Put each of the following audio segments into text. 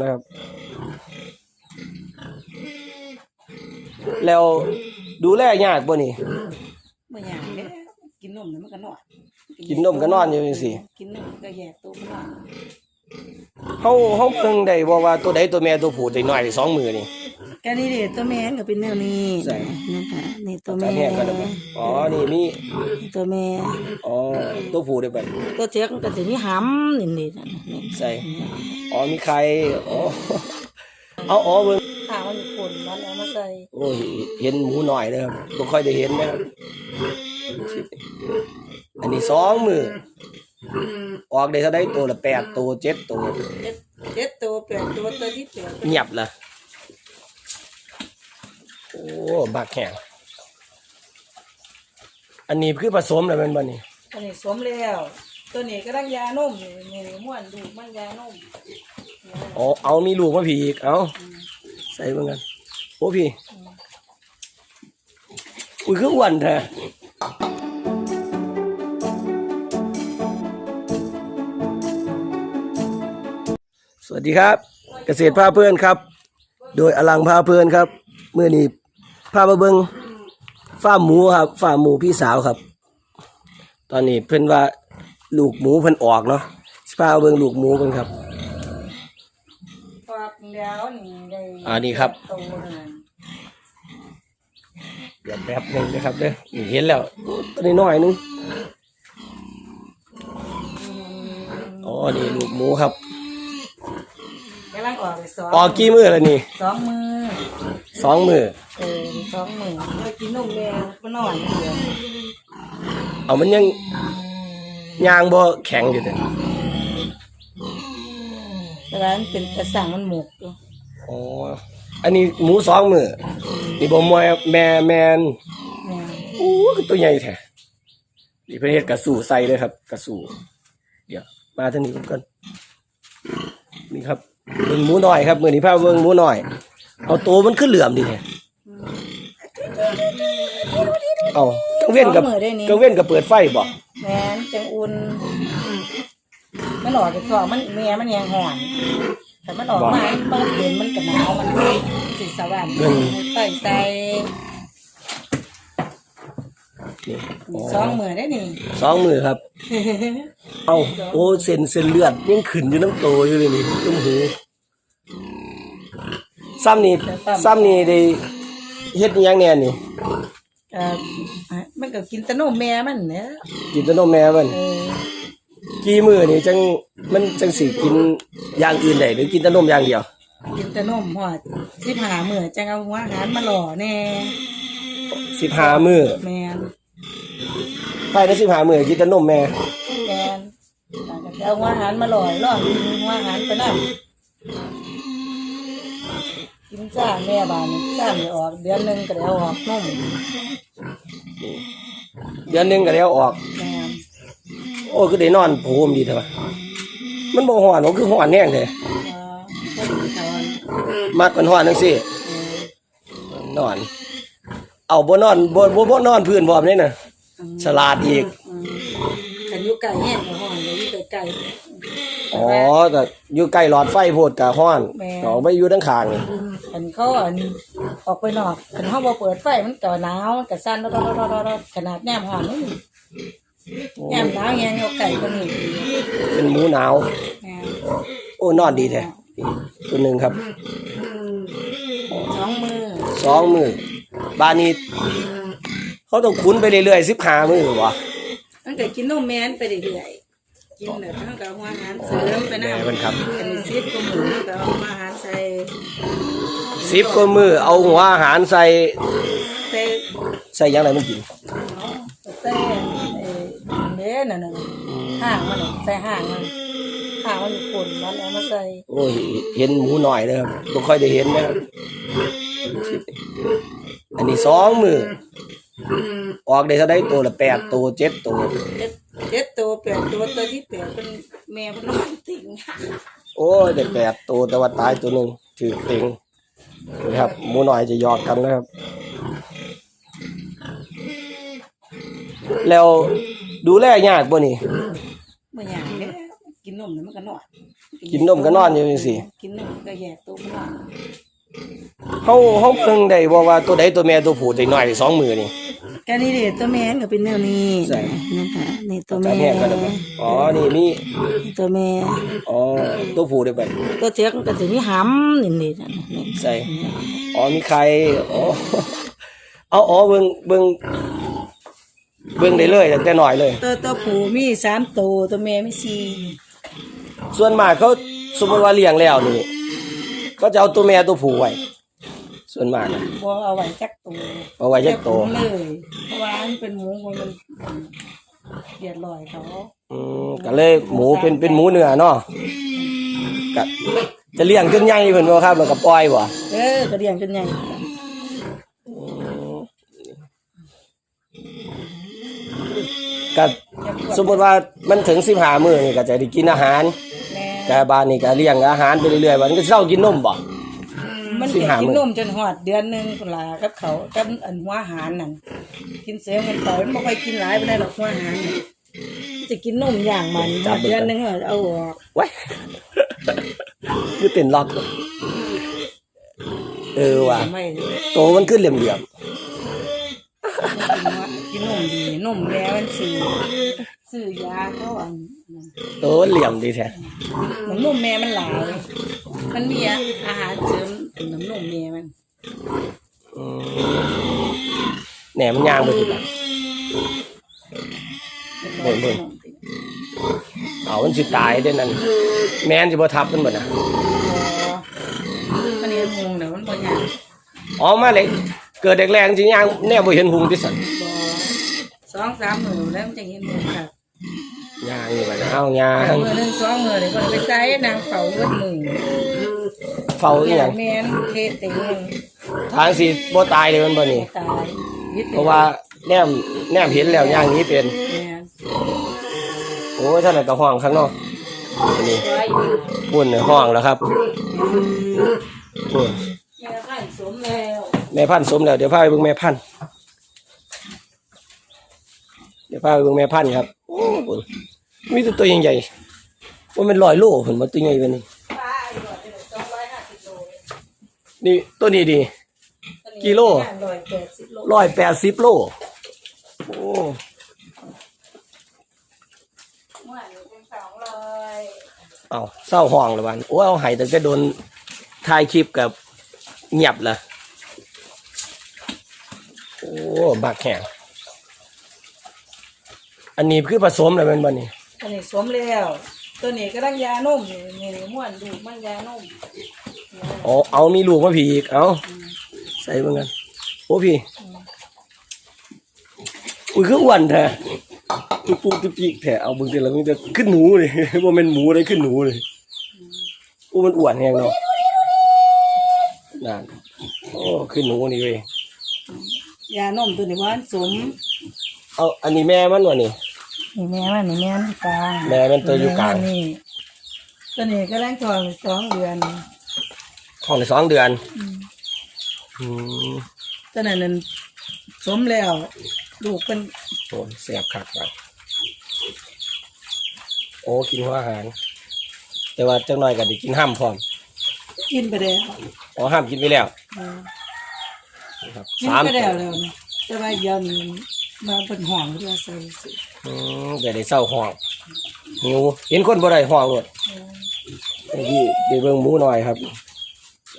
นะครับ แล้วดูแลยากบ่นี่ บ่อยากเด้อกินนมแล้วมันก็นอนกินนมก็นอนอยู่จังซี่ กินนมก็แยกตัวมันนอน เฮาเฮาเบิ่งได้บ่ว่าตัวใดตัวแม่ตัวผู้ได้น้อยได้สองมือนี่ กนี่เด้ตัวแม่ก็เป็นแนวนี้ใส่นี่ค่ะนี่ตัวแม่บแห้งกันแล้วบ่อ๋อ นี่มี ตัวแม่ อ๋อ ตัวผู้ได้ไป ตัวเจ๊กมันก็สิมีหำนี่นี่นั่นน่ะนี่ใส่ อ๋อ มีไข่อ๋อ เอาอ๋อเบิ่งถามันมีคนมันเอามาใส่โอ้ย เห็นหมูหน่อยเด้อครับบ่ค่อยได้เห็นนะครับ อันนี้สองมือ ออกได้เท่าใดตัวละแปดตัวเจ็ดตัว เจ็ดเจ็ดตัวแปดตัวตัวที่แปดเงียบละ โอ้บักแห้งอันนี้คือผสมแล้วแม่นบ่นี่อันนี้สวมแล้ว ตัวนี้ก็ดังยานมนี่นี่ม่วนดูมันยานมอ๋อเอามีลูกมาพี่อีกเอาใส่เบิ่งกันโอ้พี่อุ้ยคืออ้วนแท้สวัสดีครับ เกษตรพาเพื่อนครับ โดยอลังพาเพื่อนครับเมื่อนี้ พามาเบิงฟาร์มหมูครับฟาร์มหมูพี่สาวครับ ตอนนี้เพิ่นว่าลูกหมูเพิ่นออกเนาะสิพามาเบิงลูกหมูกันครับฝากแล้วนี่ได้อ่านี่ครับ โตนั่นเดี๋ยวแป๊บหนึงนะครับเด้อนี่เห็นแล้วตัวนี้น้อยๆนึงอ๋อนี่ลูกหมูครับ กำลังออกไปสองออกกี่มือแล้วนี่สองมือสองมือเออสองมือเรากินนมแม่ก็นอนเดียวเอามันยังยางบ่แข็งอยู่แต่แต่ว่ามันเป็นกระสังมันหมกอยู่อ๋ออันนี้หมูสองมือนี่บ่มวยแม่แมนแม่โอ้คือตัวใหญ่แท้นี่เพิ่นเฮ็ดกระสู่ใส่เลยครับ กระสู่ เดี๋ยวมาทางนี้ก่อนนี่ครับ เบิ่งหมูน้อยครับมื้อนี้พาเบิ่งหมูน้อย เอาโตวมันขึ้นเหลื่อมดิแท้เอากังเว้นกับสองมือได้นี่ กังเว้นกับเปิดไฟบ่แม่นจังอุ่นมันออกจากท้องมันแม่มันยังห่อน แต่มันออกมามันเปิดเย็นมันก็หนาวมันสิสว่างใส่ใส่ นี่อ๋อสองมือได้นี่สองมือครับ เอาโอ้เส้นเส้นเลือดยังขึ้นอยู่น้ำโตอยู่เลยนี่น้ำหูซ้ำนี่ซ้ำนี่ได้เฮ็ดอิหยังแน่นี่เอ่อมันก็กินแต่นมแม่มันเนี่ยกินแต่นมแม่มันเออกี่มื้อนี่จังมันจังสิกินอย่างอื่นได้หรือกินแต่นมอย่างเดียว กินแต่นมหอดสิบหามือจังเอาหัวอาหารมาหล่อแน่15มื้อแม นภายใน15มื้อกินแต่นมแม่แมนแล้วก็จะเอาหัวอาหารมาหล่อล่อกินหัวอาหารไปนั่นกินจ้าแม่บานจ้าไม่ออก เดือนหนึ่งก็ได้เอาออกนมเดือนหนึงก็แล้วออก แมนโอ้คือได้นอนโผมดีเถอะวะมันบ่ฮ้อนบ่คือฮ้อนแห้งแท้เอ่อพวกนี้เขามักมันฮ้อนจังซี่เออนอน เอาบ่นอนบ่บ่บ่นอนพื้นพร้อมเลยน่ะ ฉลาดอีกอืมกันอยู่ไก่แห้งก็ห่อนเลยอยู่ไก่อ๋อก็อยู่ใกล้หลอดไฟโพดกะฮ้อนแม่ก็เอาไปอยู่ทั้งข้างนี่อันเขาอันออกไปนอกอันเขาบ่เปิดไฟมันก็หนาวมันก็สั่นรอๆๆๆขนาดแนมห่อนนี่แนมหนาวแฮงเอาไก่คนนี้เป็นหมูหนาว แม่โอ้นอนดีแท้ตัวหนึ่งครับ สองมือสองมือ บ้านนี้เขาต้องคุ้นไปเรื่อยๆสิบห้ามือวะมันก็กินนมแม่นไปเรื่อยๆกินแล้วมันก็เอาอาหารเสริมไปแม่นำเพิ่นครับ อันนี้ซิปก็หมูก็เอาอาหารใส่สิบกว่ามือเอาหัวอาหารใส่ใส่ใส่หยังไงมันกินใส่เอ่อเด้นั่นน่ะห่างมันน่ะใส่ห่างมันห่างมันอยู่คนมันเอามาใส่โอ้ยเห็นหมูหน่อยนะครับบ่ค่อยได้เห็นนะครับ อันนี้สองมือออกได้เท่าไดตัวละแปดตัวเจ็ดตัวเจ็ดเจ็ดตัวแปดตัวตัวที่แปดเป็นแม่เป็นนอนติ่งโอ้ยได้แปดตัวแต่ว่าตายตัวหนึ่งถือเต็งนะครับหมูหน่อยจะหยอกกันนะครับ แล้วดูแลยากบ่นี่เมื่ออย่างเนี้ยกินนมแล้วมันก็นอนกินนมก็นอนอยู่จังซี่กินนมก็แยกตัวมันนอน เฮาเฮาเบิ่งได้บ่ว่าตัวใดตัวแม่ตัวผู้ได้น้อยสองมือนี่ก็นี่เด็ตัวแม่ก็เป็นแนวนี้ใส่นะคะนี่ตัวจัแม่บแห้งกันแล้วบ่อ๋อนี่มีตัวแม่ อ๋อตัวผู้ได้ไปตัวเจ๊กมันก็จะมีหำนี่นี่นะนี่ใส่อ๋อมีไข่อ๋อเอาอ๋อเบิ่งเบิ่งเบิ่งได้เลยตั้งแต่น้อยเลย ตัวตัวผู้มีสามตัวตัวแม่มีสี่ส่วนมากเขาสมมติว่าเลี้ยงแล้วนี่ ก็จะเอาตัวแม่ตัวผู้ไว้ส่วนมากนะบ่เอาไว้จักตัวเอาไว้ยักโตจัเลย เพราะว่ามันเป็นหมูมันมันเดือดร้อยเขาอืมก็เลยหมูเป็นเป็นหมูเนื้อเนาะก็จะเลี้ยงจนใหญ่เพิ่นบ่ครับแล้วก็ปล่อยบ่เออก็เลี้ยงจนใหญ่ก็สมมติว่ามันถึง15มื้อนี่ก็จะได้กินอาหาร แม่แต่บ้านนี่ก็เลี้ยงอาหารไปเรื่อยๆวันก็เช้ากินนมบ่ มันสิเก็บหากินมื้อ นมจนหอดเดือนหนึงพุ่นล่ะกับเขากับอันหัวอาหารนั่นกินเสริมกันไปมันบ่ค่อยกินหลายปานใดหรอกหัวอาหารน่ะจะกินนมอย่างมันหอดเดือนหนึงเอาเอาออกไว้คือเต้นล็อกเออว่ะไม่โตมันขึ้นเหลี่ยม กินนมดีนมแม่มันซื้อซื้อยาเขาอันนั้นๆโตมันเหลี่ยมดีแท้น้ำนมแม่มันหลายมันมีอาหารเสริมเป็นน้ำนมแม่มันอืมแหนมนย่างไปถึงละเบิ่งเบิ่งเอามันสิตายเด้นั่นแม่นสิบ่ทับมันบ่น่ะมันเห็นหงเดี๋ยวมันบ่ยากอ๋อมาเลยเกิดแรกๆสิย่างแน่บ่เห็นหุงที่สันบ่ สองสามมือแล้วมันจะเห็นหงค่ะย่างนี่บัดเอาย่างมือหนึ่งสองมือเลยก็ไปใส่นางเฝ้าเวดมือเฝ้าอีหยังแม่นเทเต็งทางสิบ่ตายเลยมันบ่นี่ตายยึดเพราะว่าแนมแนมเห็นแล้วย่างนี้เป็นแม่นโอ้ยท่านนนก็ห้องข้างนอกอันนี้ไว้ปุ่นในห้องแล้วครับปุ่น แม่พันสมแล้ว แม่พันธุ์สมแล้วเดี๋ยวพาไปเบิ่งแม่พันธุ์เดี๋ยวพาไปเบิ่งแม่พันธุ์ครับโอ้ปุ่นมีแต่ตัวใหญ่ๆว่ามันลอยโลเพิ่นบ่ตัวใหญ่ปานนี้ป้าอีกหน่อยเป็นสองร้อยห้าสิบโลนี่ตัวนี้ดีกิโลร้อยแปดสิบโลร้อยแปดสิบโลโอ้เอาเศร้าห้องเลยวันโอ้เอาไห้แต่จะโดนถ่ายคลิปกับเงียบละโอ้บักแห้ง อันนี้คือผสมอะไรเป็นบ่นี่อันนี้สวมแล้ว ตัวนี้ก็ต้องยานมนี่นี่นี่ม้วนดูกมันยานมอ๋อเอามีลูกมาผีอีกเอาใส่เบิ่งกันโอ้พี่อุ้ยคืออ้วนแท้ตุ๊บปุ๊บตุ๊บจิกแท้เอาเบิ่งแต่ละมันจะขึ้นหนูเลยว่าเป็นหมูเลยขึ้นหนูเลยโอ้มันอ้วนแฮงเนาะนั่นโอ้ขึ้นหนูนี่เว้ยยานมตัวนี้ว่าสมเอาอันนี้แม่มันวะนี่ นี่แม่มันนี่แม่มันกลางแม่มันตัวอยู่กลางแม่มันนี่ตัวนี้ก็แรงทองสองเดือน ท้องได้สองเดือนอืมตัวนั้นนั้นสมแล้ว ลูกเป็นโอ้เสียบคักไปโอ้กินหัวอาหาร แต่ว่าจังหน่อยก็ได้กินห้ามพร้อมกินไปแล้วอ๋อห้ามกินไปแล้วเออนะครับกินสามไปแล้วแล้วนะแต่ว่าเดี๋ยวนี้มาเป็นห่วงเรื่องใส่สิ อืมเดี๋ยวได้เศร้าห้องหิวเห็นคนบ่ได้ห้องรถเออนี่เดี๋ยวเบิ่งหมูหน่อยครับ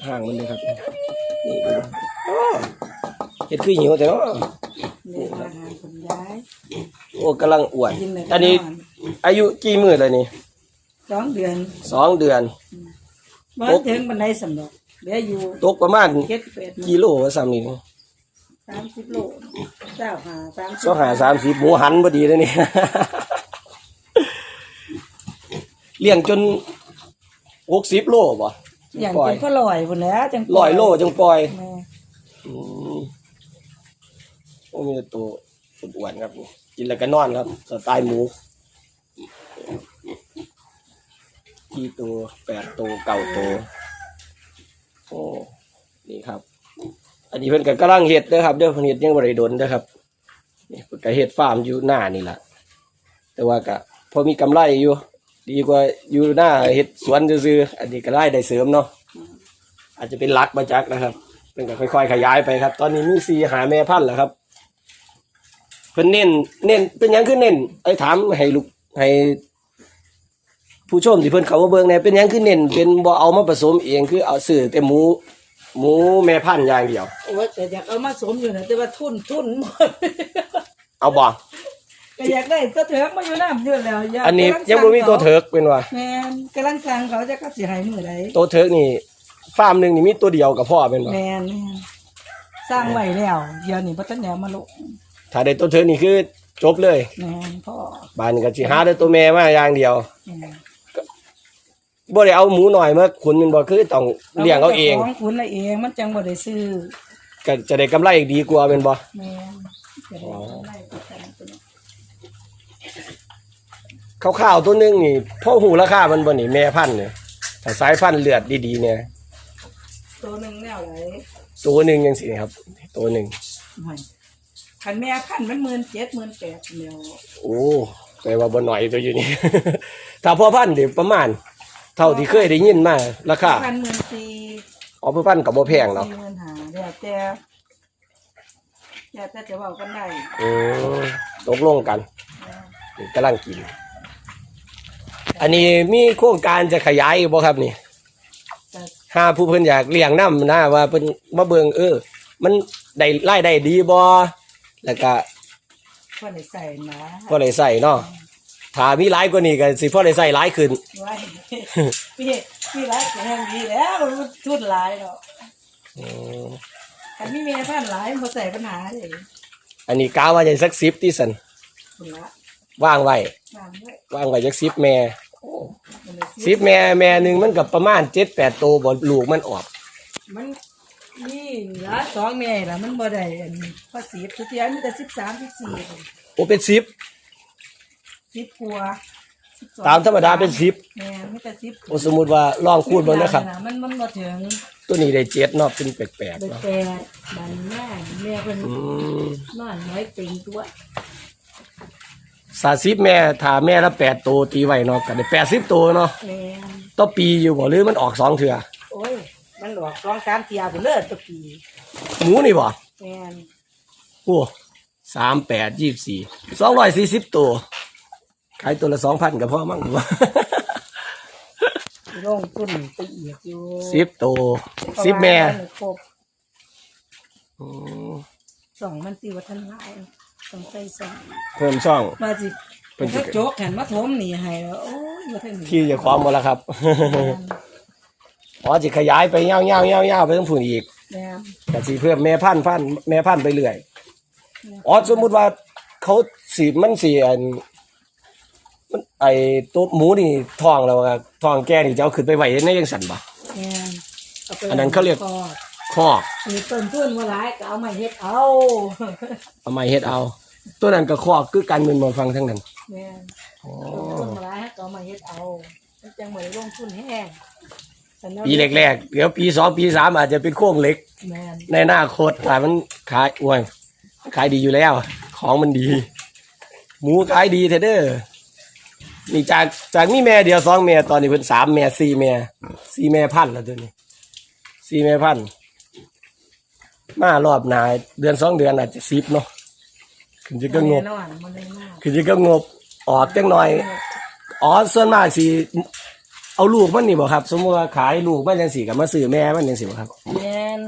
ห่างมันเลยครับนี่เบิ่งอ้อเฮ็ดคือหิวแต่เนาะเลี้ยงอาหารคนย้ายโอ้กำลังอ้วนกินเลยอันนี้ อายุกี่มื้อแล้วนี่สองเดือนสองเดือนบ่ถึงบันไดสำหรับเดี๋ยวอยู่ตกประมาณเจ็ดแปดกิโลว่าซ้ำนี่ สามสิบโลเจ้าหาสามสิบสองหาสามสิบหมูหันพอดีเลยนี่ เลี้ยงจนหกสิบโลบ่อย่างปล่อยเป็นก็ลอยหมดแล้วจังร้อยโลจังปล่อยแม่อืมโอ้มีแต่ตัวอ้วนๆครับกินแล้วก็นอนครับ สไตล์หมูที่ตัวแปดตัวเก่าตัวโอ้นี่ครับ อันนี้เพิ่นก็กำลังเฮ็ดเด้อครับเด้อเพิ่นเฮ็ดยังบ่ได้ดนเด้อครับนี่เพิ่นก็เฮ็ดฟาร์มอยู่หน้านี่แหละแต่ว่าก็พอมีกำไรอยู่ ดีกว่าอยู่หน้าเฮ็ดสวนซื่อๆอันนี้ก็ได้ได้เสริมเนาะอาจจะเป็นลักมาจักนะครับเป็นก็ค่อยๆขยายไปครับ ตอนนี้มีสีหาแม่พันธุ์แล้วครับเพิ่นเน้นเน้นเป็นยังคือเน้นไอ้ถามให้ลูกให้ผู้ชมที่เพิ่นเขามาเบิ่งเนี่ยเป็นยังคือเน้นเป็นบ่เอามาผสมเองคือเอาซื้อแต่หมู หมูแม่พันธุ์อย่างเดียว โอ้ยแต่อยากเอามาสวมอยู่นะแต่ว่าทุนทุนหมดเอาบ่ก็อยากได้ตัวเถิกมาอยู่น้ำเยอะแล้วอยากอันนี้กำลัยังบ่มีตัวเถิกเป็นว่าแม่นกำลังสั่งเขาจะก็สิให้มื้อใดตัวเถิกนี่ฟาร์มหนึงนี่มีตัวเดียวกับพ่อเป็นบ่แม่นแม่นสร้างไว้แล้วเดี๋ยวนี้บ่ทันแล้วมาลงถ้าได้ตัวเถิกนี่คือจบเลย แม่นพ่อบ้านนี้ก็สิหาได้ตัวแม่มาอย่างเดียว แม่น บ่ได้เอาหมูหน่อยมาขุนแมันบ่คือต้องเลี้ยงเอาเองของคุณละเองมันจังบ่ได้ซื้อก็จะได้กำไรอีกดีกว่าเป็นบ่แม่นจะได้กำไรประกันตัวนี้คร่าวๆตัวหนึงนี่พ่อหูราคามันบ่นี่แม่พันธุ์เนี่ยถ้าสายพันธุ์เลือดดีๆเนี่ยตัวหนึงแนวไหนตัวหนึงจังซี่ครับ ตัวหนึงไม่คันแม่พันมันหมื่นเจ็ดหมื่นแปดเดียวโอ้แต่ว่าบ่หน่อยตัวอยู่นี่ ถ้าพ่อพันธุ์เดี๋ยวประมาณ เท่าที่เคยได้ยินมาราคาพันหมื่นสี่อ๋อพ่อพันธุ์ก็บ่แพงเนาะสี่หมื่นห้าเดี๋ยวแต่เดี๋ยวแต่จะเว้ากันได้อืมตกลงกันนี่กำลังกิน อันนี้มีโครงการจะขยายบ่ครับนี่แต่ถ้าผู้เพิ่นอยากเลี้ยงน้ำนะว่าเพิ่นมาเบิ่งเออ มันได้รายได้ดีบ่แล้วก็พอได้ใส่นะพอได้ใส่เนาะ ถ้ามีหลายกว่านี้ก็สิพอได้ใส่หลายขึ้นไว้พี่พี่รักแห่งดีแล้วมันทุนหลายเนาะอืมคันมีแม่พันหลายบ่ใส่ปัญหาเลยอันนี้กาว่าจะสัก10ที่ซั่นคุณละวางไว้ตามด้วยวางไว้จัก10แม่มันเลยสิบแม่แม่หนึงมันก็ประมาณ7-8ตัวบ่ลูกมันออก มันนี่ละสองแม่ละมันบ่ได้อันพอสิบทุกเทียมีแต่สิบสามสิบสี่โอ้เป็น10 สิบกว่า12ตามธรรมดาเป็น10แม่มีแต่สิบโอ้สมมุติว่าลองคูณเบิ่งนะครับ มันมันบ่ถึงตัวนี้ได้เจ็ดเนาะเป็นแปลกเด็กๆเนาะแปดบันแม่แม่เป็นอืมนอนน้อยเต็งตัวสาสิบแม่ถ้าแม่ละแปดตัวตีไว้เนาะก็ได้แปดสิบตัวเนาะแม่ต่อปีอยู่บ่หรือมันออกสองเถื่อโอ้ย มันหลอกร้องสามเทียไปเลิศตะปีหมูนี่บ่แม่นโอ้สามแปดยี่สี่สองร้อยสี่สิบตัว ขายตัวละสองพันก็พอมั้งบ่ลงทุนไปอีกอยู่สิบตัวสิบแม่ครบอืมสองมันตีวัฒนหลายต้องใส่สองเพิ่มช่อง มาสิเป็เป็นนสิก็โจกแขนมาถมหนีให้แล้วโอ้ยวัฒนหนีที่จะความบ่ละครับ อ๋อจะขยายไปเงาเงาเงาเงาไปทั้งผุนอีกแม่นก็สิเพิ่มแม่พันธุ์พันธุ์แม่พันธุ์ไปเรื่อยอ๋อสมมุติว่าเขาสีมันสีอัน มันไอตัวหมูนี่ทองแล้วอะทองแก่นี่จะเอาขึ้นไปไว้ในยังสันบ่ แม่นเาไปอันนั้นเขาเรียก คอคอกมีต้นทุนมาหลายก็เอามาเฮ็ดเอาเอาไม้เฮ็ดเอา ตัวนั้นก็คอกคือกันแมันบ่ฟังทั้งนั้นแม่นอ๋อต้นทุนมาหลายก็เอามาเฮ็ดเอามันจังบ่ได้ลงทุนแห้งแต่แนวปีแรกๆเดี๋ยวปีสองปีสามอาจจะเป็นโค้งเหล็ก แม่นในหน้าโคตรแต่มันขายอวยขายดีอยู่แล้ว ของมันดี หมูขายดีเทเด้อ นี่จากจากมีแม่เดียวสองแม่ตอนนี้เพิ่นสามแม่สี่แม่สี่แม่พันแล้วตัวนี้สี่แม่พันมารอบหนาเดือนสองเดือนอาจจะสิบเนาะขึ้นจะก็งบแน่นอนมันแน่นอนขึ้นจะก็งบออกจังหน่อยอ๋อส่วนมากสิเอาลูกมันนี่บ่ครับ สมมติว่าขายลูกมันจังสี่กับมาซื้อแม่มันจังสี่บ่ครับแม่น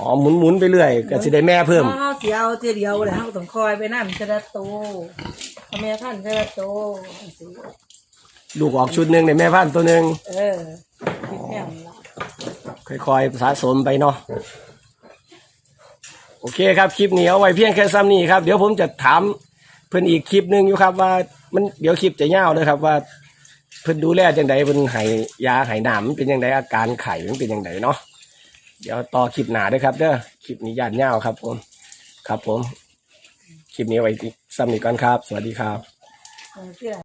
อ๋อหมุนหมุนๆไปเรื่อยก็สิได้แม่เพิ่มเฮาสิเอาเทียเดียวแหละเฮาต้องคอยไปนำจะได้โตเอาแม่พันธุ์จะได้โตจังซี่ ลูกออกชุดหนึ่งในแม่พันธุ์ตัวหนึ่งเออคิดแนวนี้ล่ะค่อยๆสะสมไปเนาะโอเคครับคลิปนี้เอาไว้เพียงแค่ซ้ำนี้ครับ เดี๋ยวผมจะถามเพิ่นอีกคลิปหนึ่งอยู่ครับว่ามันเดี๋ยวคลิปจะยาวเลยครับว่า เพิ่นดูแลจังไดเพิ่นให้ยาให้น้ำมันเป็นจังไดอาการไข้มันเป็นจังไดเนาะเดี๋ยวต่อคลิปหน้าด้วยครับเด้อคลิปนี้ยานยาวครับ ผม ครับผม คลิปนี้ไว้ซ้ำนี้ก่อนครับ สวัสดีครับ เออที่